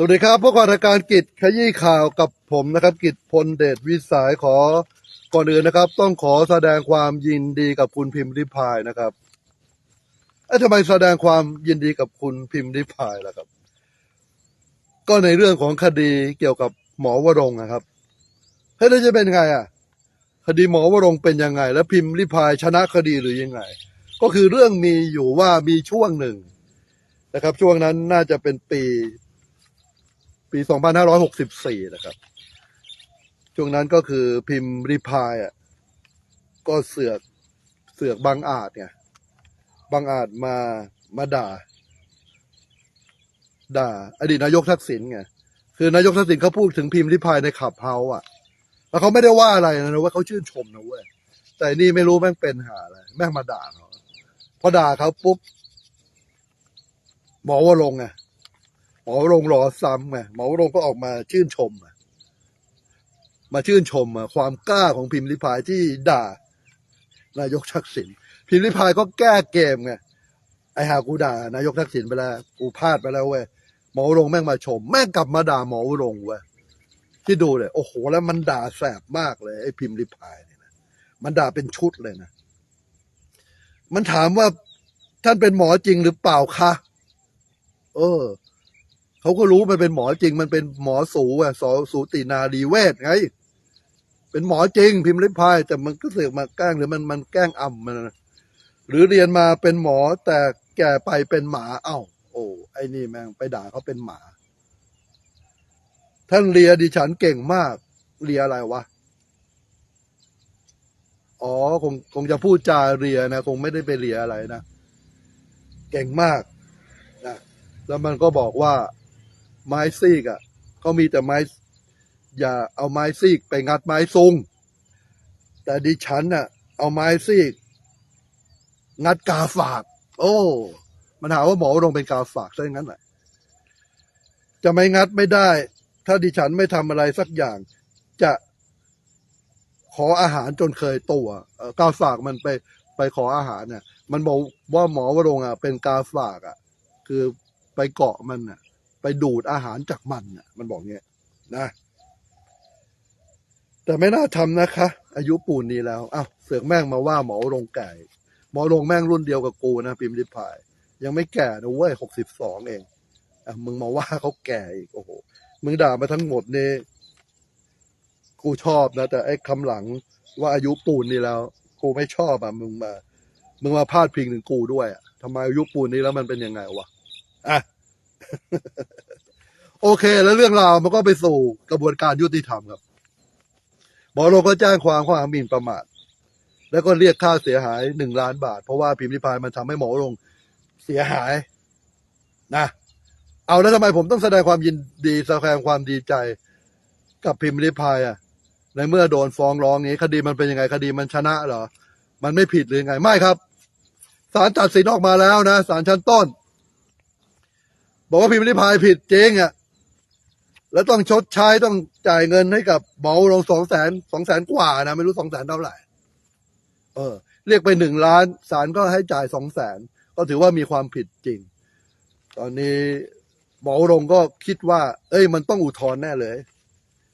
สวัสดีครับพวกรายการกิจขยี้ข่าวกับผมนะครับ กิจพลเดชวิสายขอก่อนอื่นนะครับ ต้องขอแสดงความยินดีกับคุณพิมพ์ริพายนะครับเอ้ยทำไมแสดงความยินดีกับคุณพิมพ์ริพายล่ะครับ ก็ในเรื่องของคดีเกี่ยวกับหมอวรงนะครับเฮ้ยแล้วจะเป็นไงอะ คดีหมอวรงเป็นยังไง แล้วพิมพ์ริพายชนะคดีหรือยังไง ก็คือเรื่องมีอยู่ว่ามีช่วงหนึ่งนะครับ ช่วงนั้นน่าจะเป็นปี ปี 2564 นะครับ ช่วงนั้นก็คือพิมพ์ริพายอะก็เสือกเสือกบางอาจเนี่ยบางอาจมามาด่า ด่า อดีตนายกทักษิณไงคือนายกทักษิณเขาพูดถึงพิมพ์ริพายในขับเฮาอะ แล้วเขาไม่ได้ว่าอะไรนะว่าเขาชื่นชมนะเว้ยแต่นี่ไม่รู้แม่งเป็นหาอะไรแม่งมาด่าเขาพอด่าเขาปุ๊บหมอวรงค์ไง มอวรงรอซ้ำไงหมอวรงก็ออกมาชื่นชมมาชื่นชมความกล้าของพิมพ์ริพายที่ด่านายกทักษิณพิมพ์ริพายก็แก้เกมไงไอหากูด่านายกทักษิณไปแล้วกูพลาดไปแล้วเว้ยหมอวรงแม่งมาชม แม่งกลับมาด่าหมอวรงเว้ยที่ดูเลย โอ้โห แล้วมันด่าแสบมากเลยไอ้พิมพ์ริพายเนี่ยนะมันด่าเป็นชุดเลยนะมันถามว่าท่านเป็นหมอจริงหรือเปล่าคะเออ เขาก็รู้มันเป็นหมอจริง มันเป็นหมอสูอะสอสูตินารีเวชไง เป็นหมอจริง พิมพ์ริพาย แต่มันก็เสือกมาแกล้งหรือมันมันแกล้งอ่ำมันหรือเรียนมาเป็นหมอแต่แก่ไปเป็นหมา เอ้า โอ้ไอ้นี่แม่งไปด่าเขาเป็นหมา ท่านเรียดิฉันเก่งมาก เรียอะไรวะอ๋อคงคงจะพูดจาเรียนะ คงไม่ได้ไปเรียอะไรนะ เก่งมากนะแล้วมันก็บอกว่า ไม้ซีกอะเขามีแต่ไม้ อย่าเอาไม้ซีกไปงัดไม้ซุงแต่ดิฉันน่ะ เอาไม้ซีก งัดกาฝาก โอ้ มันหาว่าหมอลงเป็นกาฝากซะอย่างนั้นแหละจะไม่งัดไม่ได้ ถ้าดิฉันไม่ทำอะไรสักอย่าง จะขออาหารจนเคยตัวกาฝากมันไปไปขออาหารเนี่ยมันบอกว่าหมอวรงอะเป็นกาฝากอะ คือไปเกาะมันน่ะ ไปดูดอาหารจากมันน่ะ มันบอกเงี้ยนะ แต่ไม่น่าทำนะคะ อายุปูนนี้แล้วอ้าวเสือกแม่งมาว่าหมอโรงแก่หมอโรงแม่งรุ่นเดียวกับกูนะพิมพ์ริพาย ยังไม่แก่นะเว้ยหกสิบสองเองอะมึงมาว่าเขาแก่อีกโอ้โหมึงด่ามาทั้งหมดนี่กูชอบนะ แต่ไอ้คำหลังว่าอายุปูนนี้แล้ว กูไม่ชอบอะมึงมา มึงมาพาดพิงถึงกูด้วยอะทำไมอายุปูนนี้แล้วมันเป็นยังไงวะอะ โอเค แล้วเรื่องราวมันก็ไปสู่กระบวนการยุติธรรมครับหมอโรงก็แจ้งความข้อหาหมิ่นประมาท แล้วก็เรียกค่าเสียหายหนึ่งล้านบาท เพราะว่าพิมพ์ริพายมันทำให้หมอโรงเสียหาย นะ เอาแล้วทำไมผมต้องแสดงความยินดีแสดงความดีใจ กับพิมพ์ริพายอะ ในเมื่อโดนฟ้องร้องนี้ คดีมันเป็นยังไงคดีมันชนะเหรอ มันไม่ผิดหรือไงไม่ครับศาลตัดสินออกมาแล้วนะศาลชั้นต้น บอกว่าพิมพ์ริพายผิดจริงอะแล้วต้องชดใช้ต้องจ่ายเงินให้กับหมอลงสองแสนสองแสนกว่านะไม่รู้สองแสนเท่าไหร่เออ เรียกไปหนึ่งล้านศาลก็ให้จ่ายสองแสนก็ถือว่ามีความผิดจริง ตอนนี้หมอรงก็คิดว่า เอ้ย มันต้องอุทธรณ์แน่เลย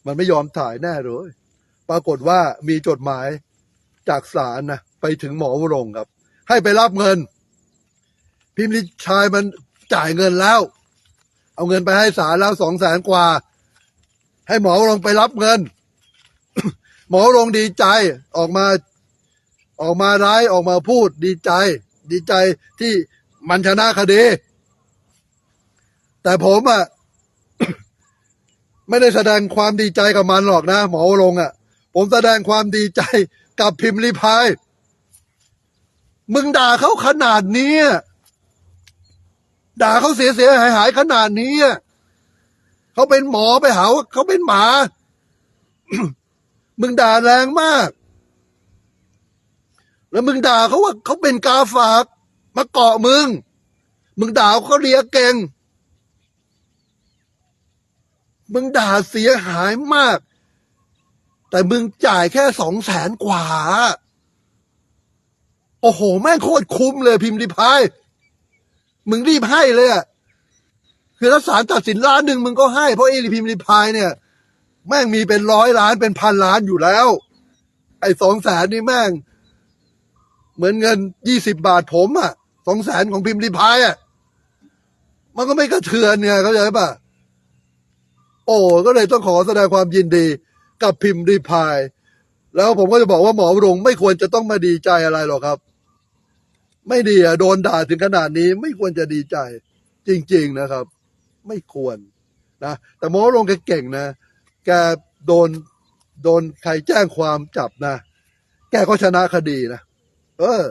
มันไม่ยอมถ่ายแน่เลย ปรากฏว่ามีจดหมายจากศาลนะไปถึงหมอวรงครับ ให้ไปรับเงิน พิมพ์ริชายมันจ่ายเงินแล้ว เอาเงินไปให้ศาลแล้วสองแสนกว่า ให้หมอลงไปรับเงิน หมอลงดีใจออกมาออกมาร้ายออกมาพูดดีใจ ดีใจที่มันชนะคดี แต่ผมอะไม่ได้แสดงความดีใจกับมันหรอกนะ หมอลงอะผมแสดงความดีใจกับพิมพ์ริพาย มึงด่าเขาขนาดนี้ ด่าเขาเสียเสียหายหายขนาดนี้เขาเป็นหมอไปหาว่าเขาเป็นหมา มึงด่าแรงมาก แล้วมึงด่าเขาว่าเขาเป็นกาฝากมาเกาะมึง มึงด่าเขาเลียเก่ง มึงด่าเสียหายมาก แต่มึงจ่ายแค่สองแสนกว่า โอ้โห แม่งโคตรคุ้มเลยพิมพ์ริพาย มึงรีบให้เลยอะคือถ้าศาลตัดสินล้านหนึ่งมึงก็ให้ เพราะไอ้พิมพ์ริพายเนี่ย แม่งมีเป็นร้อยล้านเป็นพันล้านอยู่แล้ว ไอ้สองแสนนี่แม่ง เหมือนเงินยี่สิบบาทผมอะสองแสนของพิมพ์ริพายอะมันก็ไม่กระเทือนเนี่ยเข้าใจปะโอ้ก็เลยต้องขอแสดงความยินดีกับพิมพ์ริพาย แล้วผมก็จะบอกว่าหมอรงไม่ควรจะต้องมาดีใจอะไรหรอกครับ ไม่ดีอะโดนด่าถึงขนาดนี้ไม่ควรจะดีใจ จริง ๆนะครับ ไม่ควรนะแต่หมอวรงแกเก่งนะ แกโดนโดนใครแจ้งความจับนะ แกก็ชนะคดีนะเออ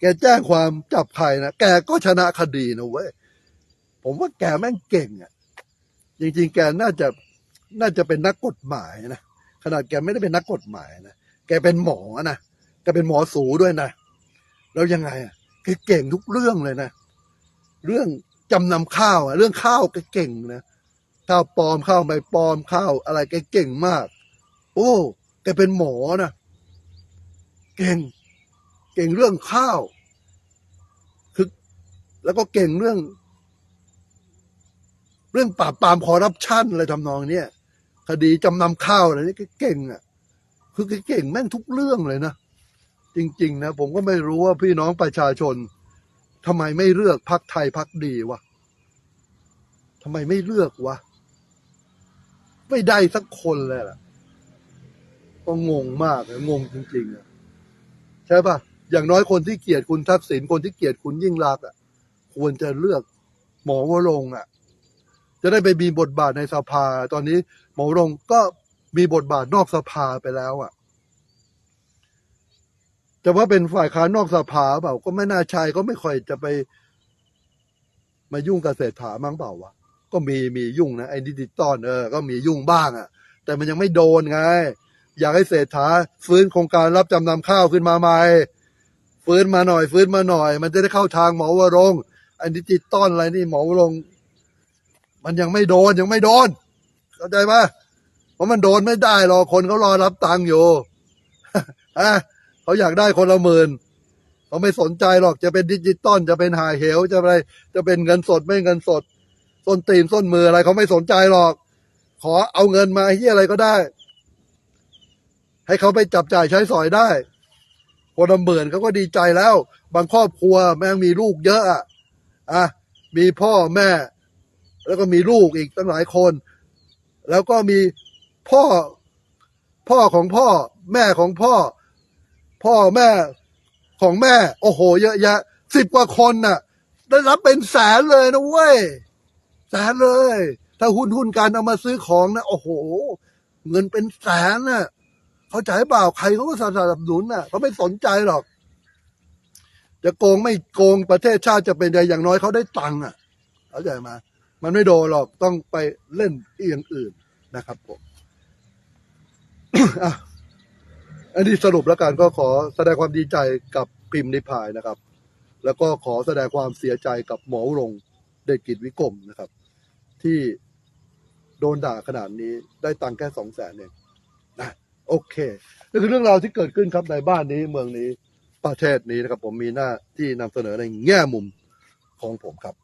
แกแจ้งความจับใครนะแกก็ชนะคดีนะเว้ยผมว่าแกแม่งเก่งอะ จริง ๆ แกน่าจะน่าจะเป็นนักกฎหมายนะขนาดแกไม่ได้เป็นนักกฎหมายนะแกเป็นหมอนะแกเป็นหมอสูด้วยนะ แล้วยังไงอะแกเก่งทุกเรื่องเลยนะ เรื่องจำนำข้าวอะ เรื่องข้าวแกเก่งนะข้าวปลอมข้าวไม่ปลอมข้าวอะไรแกเก่งมาก โอ้แกเป็นหมอนะเก่ง เก่งเรื่องข้าว คือ แล้วก็เก่งเรื่อง เรื่องปราบปรามคอร์รัปชันอะไรทำนองเนี้ยคดีจำนำข้าวอะไรนี่แกเก่งอะ คือแกเก่งแม่งทุกเรื่องเลยนะ จริง ๆ นะ ผมก็ไม่รู้ว่าพี่น้องประชาชนทำไมไม่เลือกพักไทยพักดีวะทำไมไม่เลือกวะ ไม่ได้สักคนเลยล่ะ ก็งงมากเลยงงจริงๆอะใช่ปะอย่างน้อยคนที่เกลียดคุณทักษิณคนที่เกลียดคุณยิ่งรักอะ ควรจะเลือกหมอวรงอะ จะได้ไปมีบทบาทในสภา ตอนนี้หมอวรงก็มีบทบาทนอกสภาไปแล้วอะ จะว่าเป็นฝ่ายค้านนอกสภาเปล่า ก็ไม่น่าใช่ก็ไม่ค่อยจะไป มายุ่งกับเศรษฐามั้งเปล่าวะก็มีมียุ่งนะไอ้ดิจิตอลเออก็มียุ่งบ้างอะ่ะ แต่มันยังไม่โดนไง อยากให้เศรษฐาฟื้นโครงการรับจำนำข้าวขึ้นมาใหม่ฟื้นมาหน่อย ฟื้นมาหน่อย มันจะได้เข้าทางหมอวรงค์ไอ้ดิจิตอลอะไรนี่หมอวรงมันยังไม่โดนยังไม่โดน เข้าใจปะเพราะมันโดนไม่ได้หรอกคนเขารอรับตังค์อยู่อะ เขาอยากได้คนละหมื่นเขาไม่สนใจหรอกจะเป็นดิจิตอลจะเป็นหายเหวจะอะไร จะเป็นเงินสดไม่เงินสดส้นตีนส้นมืออะไรเขาไม่สนใจหรอก ขอเอาเงินมาที่อะไรก็ได้ ให้เขาไปจับจ่ายใช้สอยได้ คนละหมื่นเขาก็ดีใจแล้ว บางครอบครัวแม่งมีลูกเยอะอะอะมีพ่อแม่ แล้วก็มีลูกอีกตั้งหลายคน แล้วก็มีพ่อพ่อของพ่อ แม่ของพ่อ พ่อแม่ของแม่ โอ้โห เยอะแยะสิบกว่าคนน่ะ ได้รับเป็นแสนเลยนะเว้ยแสนเลย ถ้าหุ้นหุ้นการเอามาซื้อของนะโอ้โห เงินเป็นแสนน่ะ เข้าใจเปล่าใครเขาก็สนับสนุนน่ะเขาไม่สนใจหรอก จะโกงไม่โกงประเทศชาติจะเป็นใหญ่อย่างน้อยเขาได้ตังค์อะเข้าใจไหมมันไม่โดนหรอกต้องไปเล่นอย่างอื่นนะครับผม อันนี้สรุปแล้วกันก็ขอแสดงความดีใจกับพิมพ์นิพายนะครับ แล้วก็ขอแสดงความเสียใจกับหมอวรงเดชกิจวิกรมนะครับ ที่โดนด่าขนาดนี้ได้ตังค์แค่สองแสนเองนะโอเคนี่คือเรื่องราวที่เกิดขึ้นครับในบ้านนี้เมืองนี้ประเทศนี้นะครับ ผมมีหน้าที่นำเสนอในแง่มุมของผมครับ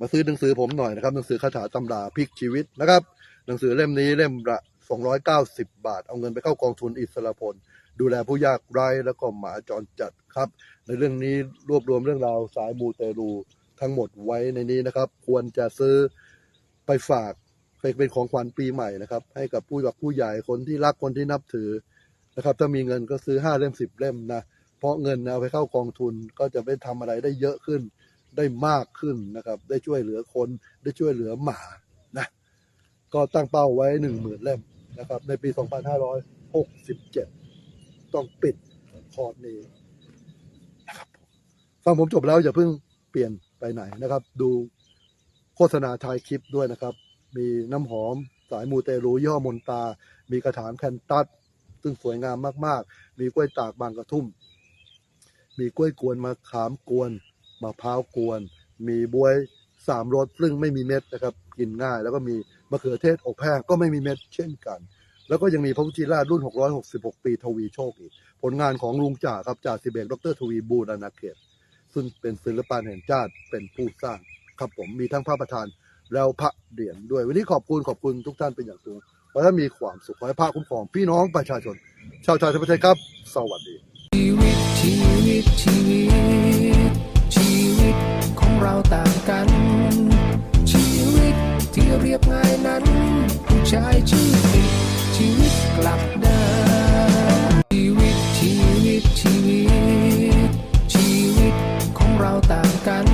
มาซื้อหนังสือผมหน่อยนะครับ หนังสือคาถาตำราพลิกชีวิตนะครับ หนังสือเล่มนี้เล่มละ 290 บาท เอาเงินไปเข้ากองทุนอิสระพล ดูแลผู้ยากไร้แล้วก็หมาจรจัดครับ ในเรื่องนี้รวบรวมเรื่องราวสายมูเตลูทั้งหมดไว้ในนี้นะครับ ควรจะซื้อไปฝากเป็นของขวัญปีใหม่นะครับ ให้กับผู้หลักผู้ใหญ่คนที่รักคนที่นับถือนะครับ ถ้ามีเงินก็ซื้อห้าเล่มสิบเล่มนะเพราะเงินเอาไปเข้ากองทุนก็จะไปทำอะไรได้เยอะขึ้น ได้มากขึ้นนะครับ ได้ช่วยเหลือคนได้ช่วยเหลือหมานะก็ตั้งเป้าไว้หนึ่งหมื่นเล่ม นะครับ ในปี 2567 ต้องปิดคอร์สนี้นะครับฟังผมจบแล้วอย่าเพิ่งเปลี่ยนไปไหนนะครับ ดูโฆษณาทายคลิปด้วยนะครับ มีน้ำหอมสายมูเตลูย่อมนตา มีกระถางแคนตัสซึ่งสวยงามมาก ๆ มีกล้วยตากบางกระทุ่ม มีกล้วยกวนมะขามกวนมะพร้าวกวน มีบวยสามรสซึ่งไม่มีเม็ดนะครับ กินง่ายแล้วก็มี มะเขือเทศอบแห้งก็ไม่มีเม็ดเช่นกัน แล้วก็ยังมีพระพุทธราชรุ่น 666 ปีทวีโชคอีก ผลงานของลุงจ่าครับจ่าสิบเอกดรทวีบูรณาเขต ซึ่งเป็นศิลปานแห่งชาติเป็นผู้สร้างครับผมมีทั้งพระประธานแล้วพระเหรียญด้วย วันนี้ขอบคุณขอบคุณทุกท่านเป็นอย่างสูงขอให้มีความสุขขอให้พระคุ้มครองพี่น้องประชาชน ชาวไทยทั้งประเทศครับ สวัสดีชีวิตชีวิตชีวิตชีวิตของเราต่าง ผู้ชีวิตชีวิตกลับด้านชีวิตชีวิตชีวิต ชีวิตของเราต่างกัน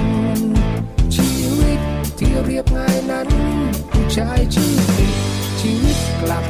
ชีวิตที่เรียบง่ายนั้นผู้ชายชื่อติดชีวิตกลับ